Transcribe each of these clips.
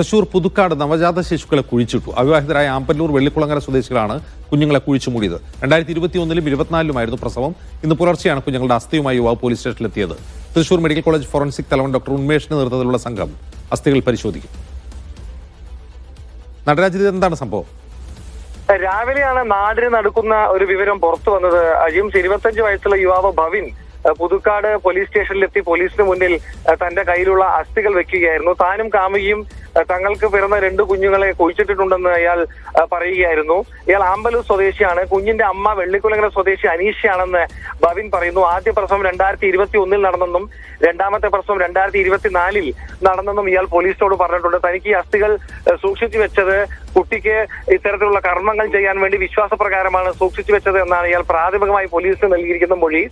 തൃശൂർ പുതുക്കാട് നവജാത ശിശുക്കളെ കുഴിച്ചിട്ടു. അവിവാഹിതരായ ആമ്പല്ലൂർ വെള്ളിക്കുളങ്ങര സ്വദേശികളാണ് കുഞ്ഞുങ്ങളെ കുഴിച്ചു മൂടിയത്. രണ്ടായിരത്തി ഇരുപത്തി ഒന്നിലും ഇരുപത്തിനാലിലുമായിരുന്നു പ്രസവം. ഇന്ന് പുലർച്ചെയാണ് കുഞ്ഞുങ്ങളുടെ അസ്ഥിയുമായി യുവാവ് പോലീസ് സ്റ്റേഷനിലെത്തിയത്. തൃശൂർ മെഡിക്കൽ കോളേജ് ഫോറൻസിക് തലവൻ ഡോക്ടർ ഉന്മേഷിന്റെ നേതൃത്വത്തിലുള്ള സംഘം അസ്ഥികൾ പരിശോധിക്കും. നടരാജ് എന്താണ് സംഭവം? രാവിലെയാണ് നാടിന് നടക്കുന്ന ഒരു വിവരം പുറത്തു വന്നത്. അജിംസ് ഇരുപത്തഞ്ച് വയസ്സുള്ള യുവാവ് ഭവിൻ പുതുക്കാട് പോലീസ് സ്റ്റേഷനിലെത്തി പോലീസിന് മുന്നിൽ തന്റെ കയ്യിലുള്ള അസ്ഥികൾ വെക്കുകയായിരുന്നു. താനും കാമുകിയും തങ്ങൾക്ക് പിറന്ന രണ്ട് കുഞ്ഞുങ്ങളെ കുഴിച്ചിട്ടിട്ടുണ്ടെന്ന് അയാൾ പറയുകയായിരുന്നു. ഇയാൾ ആമ്പലൂർ സ്വദേശിയാണ്. കുഞ്ഞിന്റെ അമ്മ വെള്ളിക്കുളങ്ങര സ്വദേശി അനീഷയാണെന്ന് ഭവിൻ പറയുന്നു. ആദ്യ പ്രസവം രണ്ടായിരത്തി ഇരുപത്തി ഒന്നിൽ നടന്നെന്നും രണ്ടാമത്തെ പ്രസവം രണ്ടായിരത്തി ഇരുപത്തിനാലിൽ നടന്നെന്നും ഇയാൾ പോലീസിനോട് പറഞ്ഞിട്ടുണ്ട്. തനിക്ക് ഈ അസ്ഥികൾ സൂക്ഷിച്ചു വെച്ചത് കുട്ടിക്ക് ഇത്തരത്തിലുള്ള കർമ്മങ്ങൾ ചെയ്യാൻ വേണ്ടി വിശ്വാസപ്രകാരമാണ് സൂക്ഷിച്ചു വെച്ചത് എന്നാണ് ഇയാൾ പ്രാഥമികമായി പോലീസിന് നൽകിയിരിക്കുന്ന മൊഴി.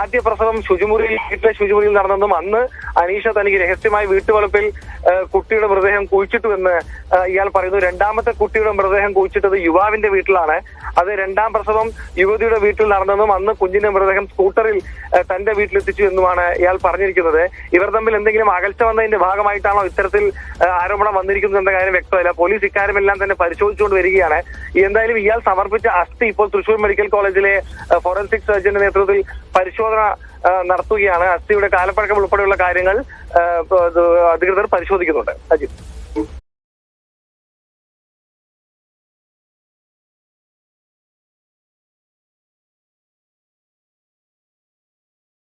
ആദ്യ പ്രസവം ശുചിമുറിയിൽ വീട്ടിലെ ശുചിമുറിയിൽ നടന്നെന്നും അന്ന് അനീഷ തനിക്ക് രഹസ്യമായി വീട്ടുവളപ്പിൽ കുട്ടിയുടെ മൃതദേഹം കുഴിച്ചിട്ടു എന്ന് ഇയാൾ പറയുന്നു. രണ്ടാമത്തെ കുട്ടിയുടെ മൃതദേഹം കുഴിച്ചിട്ടത് യുവാവിന്റെ വീട്ടിലാണ്. അത് രണ്ടാം പ്രസവം യുവതിയുടെ വീട്ടിൽ നടന്നെന്നും അന്ന് കുഞ്ഞിന്റെ മൃതദേഹം സ്കൂട്ടറിൽ തന്റെ വീട്ടിലെത്തിച്ചു എന്നുമാണ് ഇയാൾ പറഞ്ഞിരിക്കുന്നത്. ഇവർ തമ്മിൽ എന്തെങ്കിലും അകൽച്ച വന്നതിന്റെ ഭാഗമായിട്ടാണോ ഇത്തരത്തിൽ ആരോപണം വന്നിരിക്കുന്നത് എന്ന കാര്യം വ്യക്തമല്ല. പോലീസ് ഇക്കാര്യമെല്ലാം തന്നെ പരിശോധിച്ചുകൊണ്ട് വരികയാണ്. എന്തായാലും ഇയാൾ സമർപ്പിച്ച അസ്ഥി ഇപ്പോൾ തൃശൂർ മെഡിക്കൽ കോളേജിലെ ഫോറൻസിക് സർജന്റെ നേതൃത്വത്തിൽ പരിശോധന നടത്തുകയാണ്. അസ്ഥിയുടെ കാലപ്പഴക്കം ഉൾപ്പെടെയുള്ള കാര്യങ്ങൾ അധികൃതർ പരിശോധിക്കുന്നുണ്ട്. അജിത്.